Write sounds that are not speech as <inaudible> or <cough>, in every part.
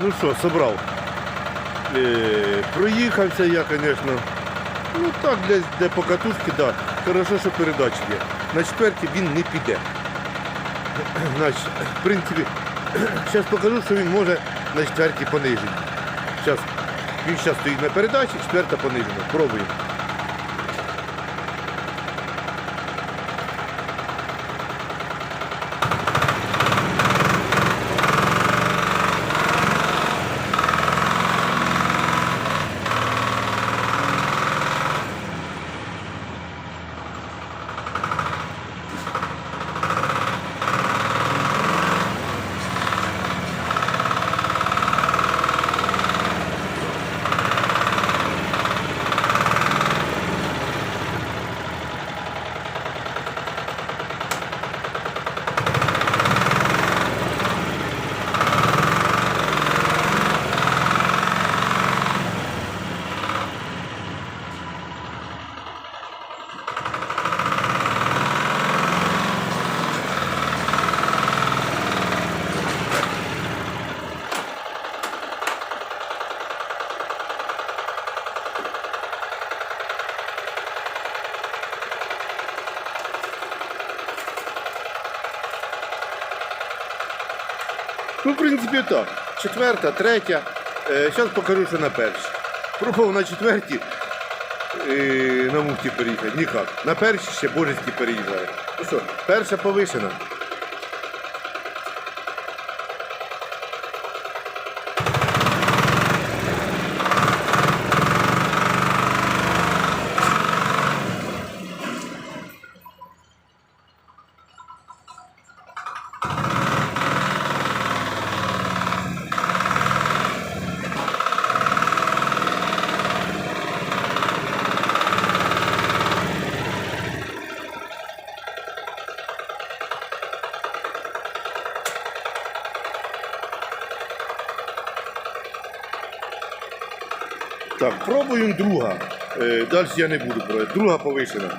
Ну що, собрав. Е, проїхався я, звісно. Ну так, для, для покатушки, так. Хорошо, що передачі є. На четвертій він не піде. <clears throat> Значить, в принципі, <clears throat> зараз покажу, що він може на четвертій понижити. Він зараз стоїть на передачі, четверта понижена. Пробуємо. Ну, в принципі, так. Четверта, третя. Зараз покажу, що на першій. Пробував на четвертій е, на муфті переїхати. Ніяк. На першій ще божеськи переїжджає. Ну що, перша повишена. Так, пробуємо друга. Е, Далі я не буду брати. Друга повишена.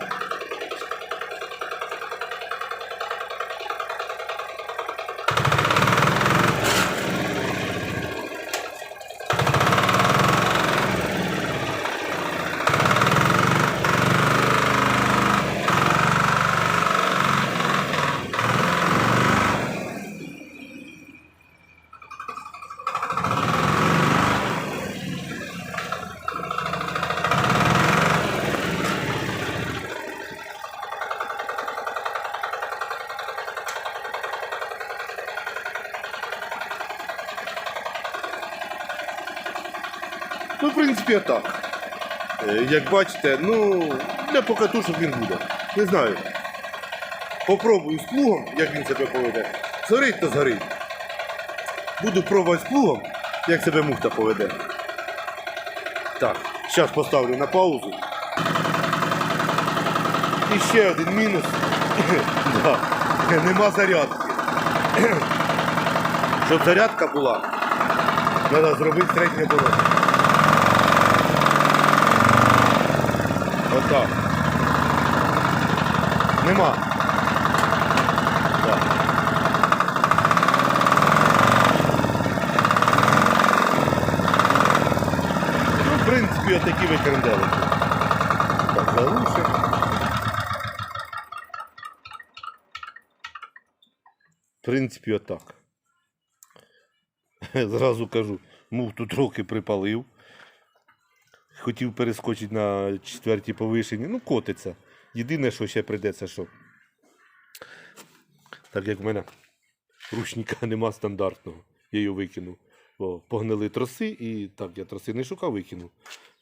Ну, в принципі, отак. Е, Як бачите, ну, для покатушок він буде. Не знаю. Попробую з плугом, як він себе поведе. Згорить, то згорить. Буду пробувати з плугом, як себе муфта поведе. Так, зараз поставлю на паузу. І ще один мінус. <laughs> Да, Нема зарядки. <clears throat> Щоб зарядка була, треба зробити середнє дорогу. Отак. Нема. Так. Ну, в принципі, отакі викренделики. Так, залишимо. В принципі, отак. <laughs> Зразу кажу, муфту трохи припалив. Хотів перескочити на четвертій повишенні. Ну, котиться. Єдине, що ще прийдеться, що. Так як в мене ручника <laughs> нема стандартного, я його викинув. Бо погнили троси, і так, я троси не шукав, викинув.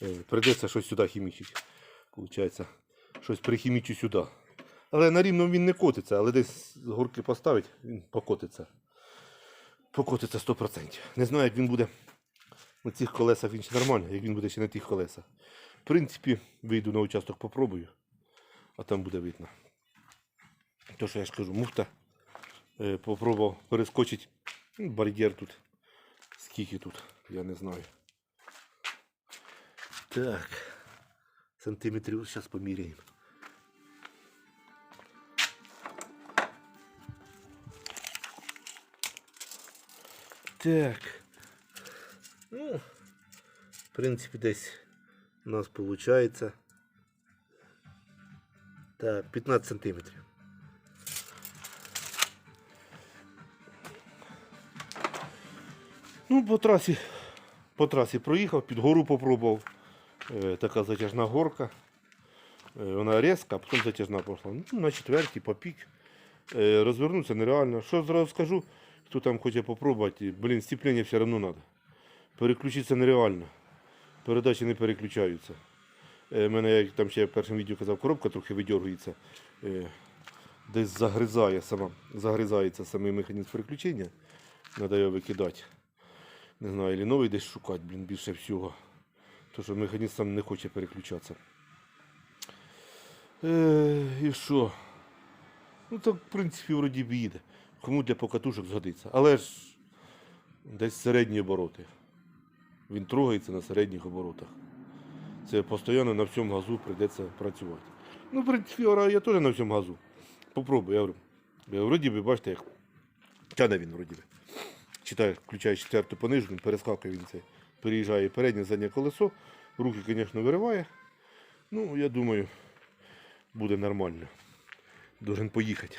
Е, Прийдеться щось сюди хімічити. Получається, щось прихімічу сюди. Але на рівно він не котиться, але десь з горки поставить, він покотиться. Покотиться 100%. Не знаю, як він буде на цих колесах він ще нормально, як він буде ще на тих колесах. В принципі, вийду на участок, попробую, а там буде видно. То, що я ж кажу, муфта. Е, попробував перескочити. Ну, бар'єр тут. Скільки тут, я не знаю. Так. Сантиметрів зараз поміряємо. Так. Ну, в принципі, десь у нас виходить. Так, 15 сантиметрів. Ну, по трасі, по трасі проїхав, під гору попробував. Е, така затяжна горка. Е, вона різка, а потім затяжна пішла. Ну, на четвертій попік. Е, розвернутися нереально. Що зразу скажу, хто там хоче попробувати, блін, стіплення все одно треба. Переключитися нереально. Передачі не переключаються. Е, мене, як там ще в першому відео казав, коробка трохи видергується. Е, десь загризає сама, загризається самий механізм переключення. Треба його викидати. Не знаю, новий десь шукати, блін, більше всього. Тому що механізм сам не хоче переключатися. Е, і що? Ну так, в принципі, вроді б їде. Кому для покатушок згодиться. Але ж десь середні обороти. Він трогається на середніх оборотах. Це постійно на всьому газу прийдеться працювати. Ну, в принципі, я теж на всьому газу. Попробуй, я говорю. Вроді би, бачите, як тяне він вроді би. Читає, включає четверту понижу, він перескакує він це. Переїжджає переднє заднє колесо. Руки, звісно, вириває. Ну, я думаю, буде нормально. Должен поїхати.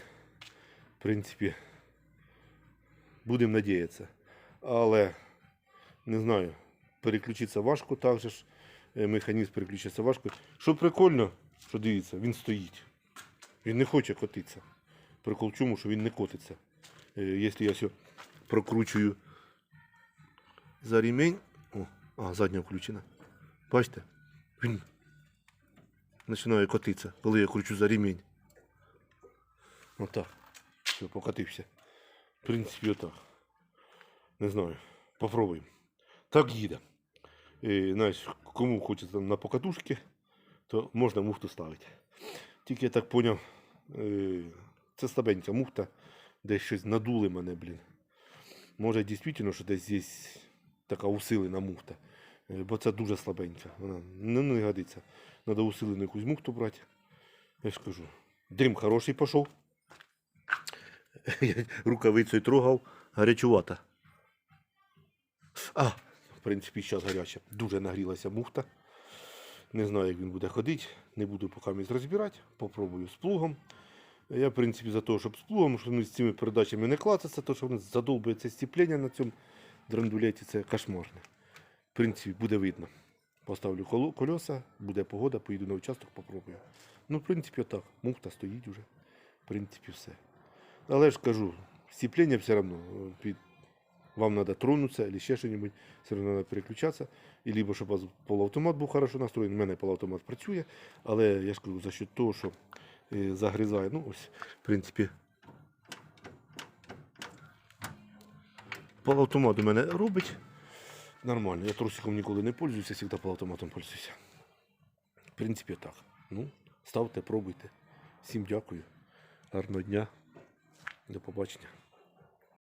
В принципі, будемо надіятися. Але не знаю, переключитися важко так же ж. Е, Механізм переключиться важко. Що прикольно, що дивіться, він стоїть. Він не хоче котитися. Прикол чому, що він не котиться. Е, Якщо я все прокручую за ремень. О, а, задня включена. Бачите? Він починає котитися, коли я кручу за ремень. Отак. Все, покотився. В принципі, отак. Не знаю. Попробуємо. Так їде. І, знаєш, кому хочеться на покатушки, то можна муфту ставити. Тільки я так зрозумів, це слабенька муфта, десь щось надули мене, блін. Може дійсно, що десь є така усилена муфта. Е, Бо це дуже слабенька. Вона не, не годиться. Треба усилену якусь муфту брати. Я ж кажу. Дрім хороший пішов. <laughs> Я рукавицею трогав, гарячувата. А, принципі, зараз гаряча. Дуже нагрілася муфта. Не знаю, як він буде ходити. Не буду поки місць розбирати. Попробую з плугом. Я, в принципі, за те, щоб з плугом, щоб вони з цими передачами не клацаться, то що вони задовбується стіплення на цьому драндулеті, це кошмарне. В принципі, буде видно. Поставлю колеса, буде погода, поїду на участок, попробую. Ну, в принципі, отак. Муфта стоїть уже. В принципі, все. Але ж кажу, стіплення все одно е, під вам треба тронутися або ще щось, все одно треба переключатися. І либо щоб у вас полуавтомат був хорошо настроєний, у мене полуавтомат працює, але я ж кажу, за счет того, що е, загризає, ну ось, в принципі, полуавтомат у мене робить нормально. Я трусиком ніколи не пользуюся, завжди полуавтоматом пользуюся. В принципі, так. Ну, ставте, пробуйте. Всім дякую. Гарного дня. До побачення.